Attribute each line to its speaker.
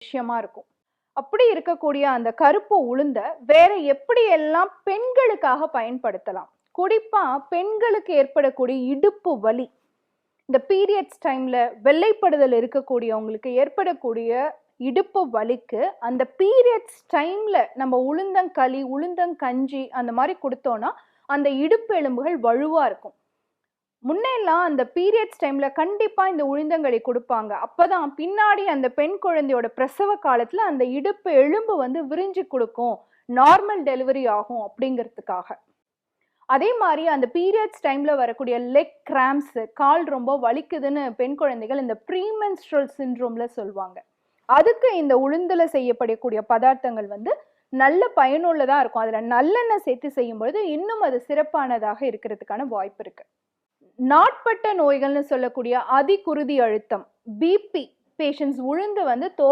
Speaker 1: விஷயமா இருக்கும். அப்படி இருக்கக்கூடிய அந்த கருப்பு உளுந்த வேற எப்படி எல்லாம் பெண்களுக்காக பயன்படுத்தலாம்? குறிப்பா பெண்களுக்கு ஏற்படக்கூடிய இடுப்பு வலி. இந்த பீரியட்ஸ் டைம்ல வெள்ளைப்படுதல் இருக்கக்கூடியவங்களுக்கு ஏற்படக்கூடிய இடுப்பு வலிக்கு அந்த பீரியட்ஸ் டைம்ல நம்ம உளுந்தங்களி உளுந்தங்கஞ்சி அந்த மாதிரி கொடுத்தோம்னா அந்த இடுப்பு எலும்புகள் வலுவா இருக்கும். முன்னெல்லாம் அந்த பீரியட்ஸ் டைமில் கண்டிப்பாக இந்த உளுந்தங்களி கொடுப்பாங்க. அப்பதான் பின்னாடி அந்த பெண் குழந்தையோட பிரசவ காலத்தில் அந்த இடுப்பு எலும்பு வந்து விரிஞ்சு கொடுக்கும். நார்மல் டெலிவரி ஆகும் அப்படிங்கிறதுக்காக. அதே மாதிரி அந்த பீரியட்ஸ் டைமில் வரக்கூடிய லெக் கிராம்ஸு கால் ரொம்ப வலிக்குதுன்னு பெண் குழந்தைகள் இந்த ப்ரீமென்ஸ்ட்ரல் சிண்ட்ரோமில் சொல்லுவாங்க அதுக்கு இந்த உளுந்தில் செய்யப்படக்கூடிய பதார்த்தங்கள் வந்து நல்ல பயனுள்ளதாக இருக்கும். அதில் நல்லெண்ணெய் சேர்த்து செய்யும்பொழுது இன்னும் அது சிறப்பானதாக இருக்கிறதுக்கான வாய்ப்பு இருக்குது நாட்பட்ட நோய்கள்னு சொல்லக்கூடிய அதிகுருதி அழுத்தம் பிபி பேஷண்ட்ஸ் உழுந்து வந்து தோல்